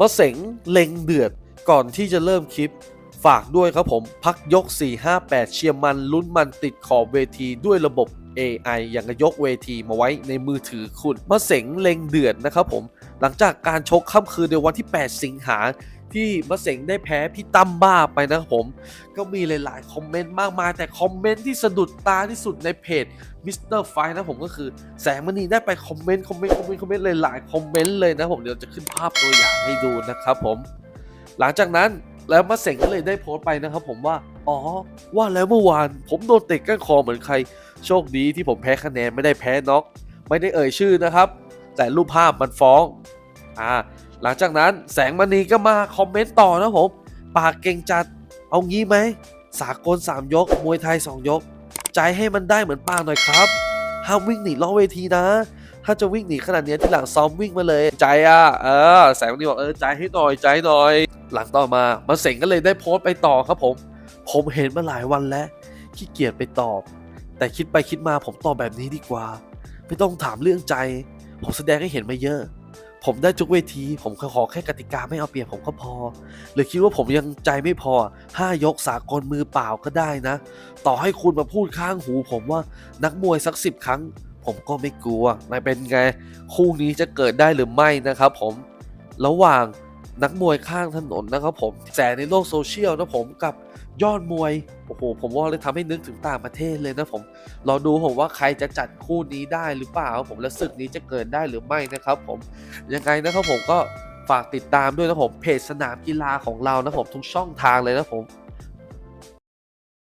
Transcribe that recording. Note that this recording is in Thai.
มะเสงเล็งเดือดก่อนที่จะเริ่มคลิป ฝากด้วยครับผม พักยก 458 เชียร์มันลุ้นมันติดขอบเวทีด้วยระบบ AI อย่างกยกเวทีมาไว้ในมือถือคุณมะเสงเล็งเดือดนะครับผม หลังจากการชกค่ำคืนในวันที่ 8 สิงหา ที่มะเสงได้แพ้พี่ตั้มบ้าไปนะครับผม ก็มีหลายๆ คอมเมนต์มากมาย แต่คอมเมนต์ที่สะดุดตาที่สุดในเพจมิสเตอร์ไฟนะผมก็คือแสงมณีได้ไปคอมเมนต์คอมเมนต์คอมเมนต์คอมเมนต์หลายๆคอมเมนต์เลยนะผมเดี๋ยวจะขึ้นภาพตัวอย่างให้ดูนะครับผม หลังจากนั้นแล้วมะเสงก็เลยได้โพสต์ไปนะครับผมว่า อ๋อ ว่าแล้วเมื่อวาน ผมโดนเตะก้านคอเหมือนใคร โชคดีที่ผมแพ้คะแนนไม่ได้แพ้น็อกไม่ได้เอ่ยชื่อนะครับ แต่รูปภาพมันฟ้อง อ่าหลังจากนั้นแสงมณีก็มาคอมเมนต์ต่อนะผม ปากเก่งจัด เอางี้ไหม สากล 3 ยก มวยไทย 2 ยก ใจให้มันได้เหมือนปากหน่อยครับ ห้ามวิ่งหนีล้อเวทีนะ ถ้าจะวิ่งหนีขนาดนี้ที่หลังซ้อมวิ่งมาเลย ใจอะ เออ แสงมณีบอกเออใจให้หน่อยใจหน่อย หลังต่อมามาเสงก็เลยได้โพสต์ไปต่อครับผม ผมเห็นมาหลายวันแล้วขี้เกียจไปตอบ แต่คิดไปคิดมาผมตอบแบบนี้ดีกว่า ไม่ต้องถามเรื่องใจ ผมแสดงให้เห็นมาเยอะ ผมได้ทุกเวที ผมขอแค่กติกาไม่เอาเปรียบผมก็พอ หรือคิดว่าผมยังใจไม่พอห้ายกสากลมือเปล่าก็ได้นะ ต่อให้คุณมาพูดข้างหู ผมว่านักมวยสักสิบครั้ง ผมก็ไม่กลัวนายเป็นไง คู่นี้จะเกิดได้หรือไม่นะครับผม ระหว่าง นักมวยข้างถนนนะครับผมแสในโลกโซเชียลนะผมกับยอดมวย โอ้โห ผมว่าเลยทำให้นึกถึงต่างประเทศเลยนะผมรอดูผมว่าใครจะจัดคู่นี้ได้หรือเปล่าผมและศึกนี้จะเกิดได้หรือไม่นะครับผมยังไงนะครับผมก็ฝากติดตามด้วยนะผมเพจสนามกีฬาของเรานะผมทุกช่องทางเลยนะผม